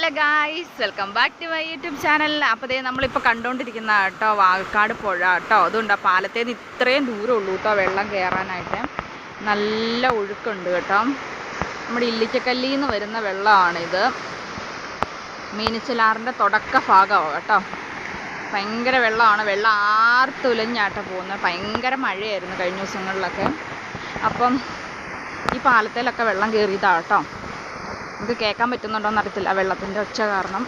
Hello guys welcome back to my YouTube channel. അപ്പോൾ ദേ നമ്മളിപ്പോൾ കണ്ടുകൊണ്ടിരിക്കുന്ന കേട്ടോ വാഴക്കാട് പുഴ കേട്ടോ. അതുകൊണ്ട് ആ പാലത്തേന്ന് ഇത്രയും ദൂരം ഉള്ളൂ കേട്ടോ വെള്ളം കയറാനായിട്ട് നല്ല ഒഴുക്കുണ്ട് കേട്ടോ. നമ്മുടെ ഇല്ലിക്കക്കല്ലിൽ നിന്ന് വരുന്ന വെള്ളമാണിത് മീനച്ചിലാറിന്റെ തുടക്ക ഭാഗമാണ് കേട്ടോ. ഭയങ്കര വെള്ളമാണ്. വെള്ളം ആർത്തുലഞ്ഞാട്ടോ പോകുന്നത്. ഭയങ്കര മഴയായിരുന്നു കഴിഞ്ഞ ദിവസങ്ങളിലൊക്കെ. അപ്പം ഈ പാലത്തിലൊക്കെ വെള്ളം കയറിയതാണ് കേട്ടോ. നമുക്ക് കേൾക്കാൻ പറ്റുന്നുണ്ടോയെന്ന് അറിയത്തില്ല വെള്ളത്തിന്റെ ഒച്ച കാരണം.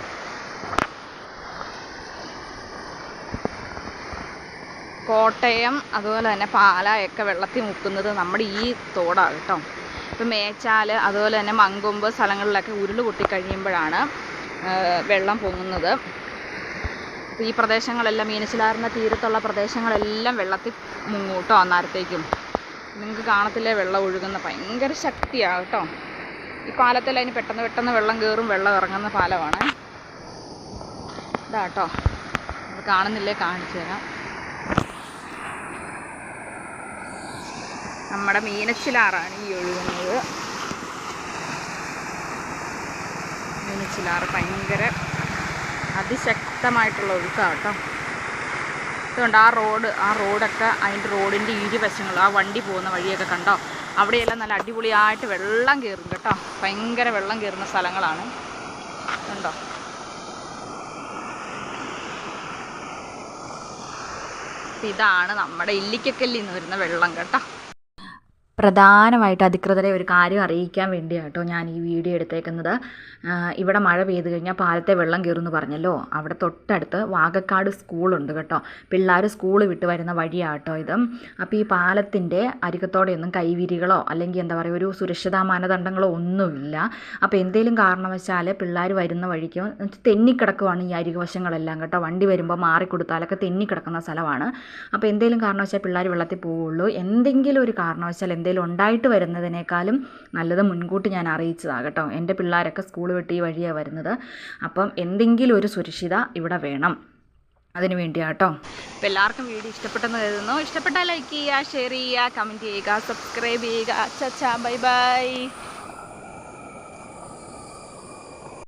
കോട്ടയം അതുപോലെ തന്നെ പാലായൊക്കെ വെള്ളത്തിൽ മുക്കുന്നത് നമ്മുടെ ഈ തോടാണ് കേട്ടോ. ഇപ്പം മേച്ചാൽ അതുപോലെ തന്നെ മങ്കൊമ്പ് സ്ഥലങ്ങളിലൊക്കെ ഉരുൾ പൊട്ടിക്കഴിയുമ്പോഴാണ് വെള്ളം പൊങ്ങുന്നത്. ഈ പ്രദേശങ്ങളെല്ലാം മീനച്ചിലാറിന്റെ തീരത്തുള്ള പ്രദേശങ്ങളെല്ലാം വെള്ളത്തിൽ മുങ്ങൂട്ടോ അന്നേരത്തേക്കും. നിങ്ങൾക്ക് കാണത്തില്ലേ വെള്ളം ഒഴുകുന്ന ഭയങ്കര ശക്തിയാണ് കേട്ടോ. ഈ പാലത്തിൽ അതിന് പെട്ടെന്ന് പെട്ടെന്ന് വെള്ളം കയറും വെള്ളം ഇറങ്ങുന്ന പാലമാണ്. ഇതാട്ടോ. അത് കാണുന്നില്ലേ? കാണിച്ചു തരാം. നമ്മുടെ മീനച്ചിലാറാണ് ഈ ഒഴുകുന്നത്. മീനച്ചിലാറ് ഭയങ്കര അതിശക്തമായിട്ടുള്ള ഒഴുക്കാണ് കേട്ടോ അതുകൊണ്ട് ആ റോഡ് ആ റോഡൊക്കെ അതിന്റെ റോഡിന്റെ ഇരുവശങ്ങൾ ആ വണ്ടി പോകുന്ന വഴിയൊക്കെ കണ്ടോ? അവിടെയെല്ലാം നല്ല അടിപൊളിയായിട്ട് വെള്ളം കയറും കേട്ടോ. ഭയങ്കര വെള്ളം കയറുന്ന സ്ഥലങ്ങളാണ്. കണ്ടോ? ഇതാണ് നമ്മുടെ ഇല്ലിക്കക്കല്ലിൽ നിന്ന് വരുന്ന വെള്ളം കേട്ടോ. പ്രധാനമായിട്ട് അധികൃതരെ ഒരു കാര്യം അറിയിക്കാൻ വേണ്ടിയാണ് ഞാൻ ഈ വീഡിയോ എടുത്തേക്കുന്നത്. ഇവിടെ മഴ പെയ്തു കഴിഞ്ഞാൽ പാലത്തെ വെള്ളം കയറുമെന്ന് പറഞ്ഞല്ലോ. അവിടെ തൊട്ടടുത്ത് വാഗക്കാട് സ്കൂളുണ്ട് കേട്ടോ. പിള്ളേർ സ്കൂൾ വിട്ട് വരുന്ന വഴിയാണ് കേട്ടോ ഇത്. അപ്പോൾ ഈ പാലത്തിന്റെ അരികത്തോടെയൊന്നും കൈവിരികളോ അല്ലെങ്കിൽ എന്താ പറയുക ഒരു സുരക്ഷിതാ മാനദണ്ഡങ്ങളോ ഒന്നുമില്ല. അപ്പോൾ എന്തെങ്കിലും കാരണവശാൽ പിള്ളേർ വരുന്ന വഴിക്ക് തെന്നിക്കിടക്കുവാണ് ഈ അരികവശങ്ങളെല്ലാം കേട്ടോ. വണ്ടി വരുമ്പോൾ മാറിക്കൊടുത്താലൊക്കെ തെന്നിക്കിടക്കുന്ന സ്ഥലമാണ്. അപ്പോൾ എന്തെങ്കിലും കാരണവശാൽ പിള്ളേർ വെള്ളത്തിൽ പോവുള്ളൂ. എന്തെങ്കിലും ഒരു കാരണവശാൽ എന്തെങ്കിലും ഉണ്ടായിട്ട് വരുന്നതിനേക്കാളും നല്ലത് മുൻകൂട്ടി ഞാൻ അറിയിച്ചതാണ് കേട്ടോ. എന്റെ പിള്ളേരൊക്കെ സ്കൂൾ വിട്ട് ഈ വഴിയാണ് വരുന്നത്. അപ്പം എന്തെങ്കിലും ഒരു സുരക്ഷിത ഇവിടെ വേണം. അതിന് വേണ്ടിയാട്ടോ അപ്പോൾ എല്ലാവർക്കും വീഡിയോ ഇഷ്ടപ്പെട്ടെന്ന് കരുതുന്നു. ഇഷ്ടപ്പെട്ടാൽ ലൈക്ക് ചെയ്യുക ഷെയർ ചെയ്യുക കമന്റ് ചെയ്യുക സബ്സ്ക്രൈബ് ചെയ്യുക. ചച്ചാ ബൈ ബൈ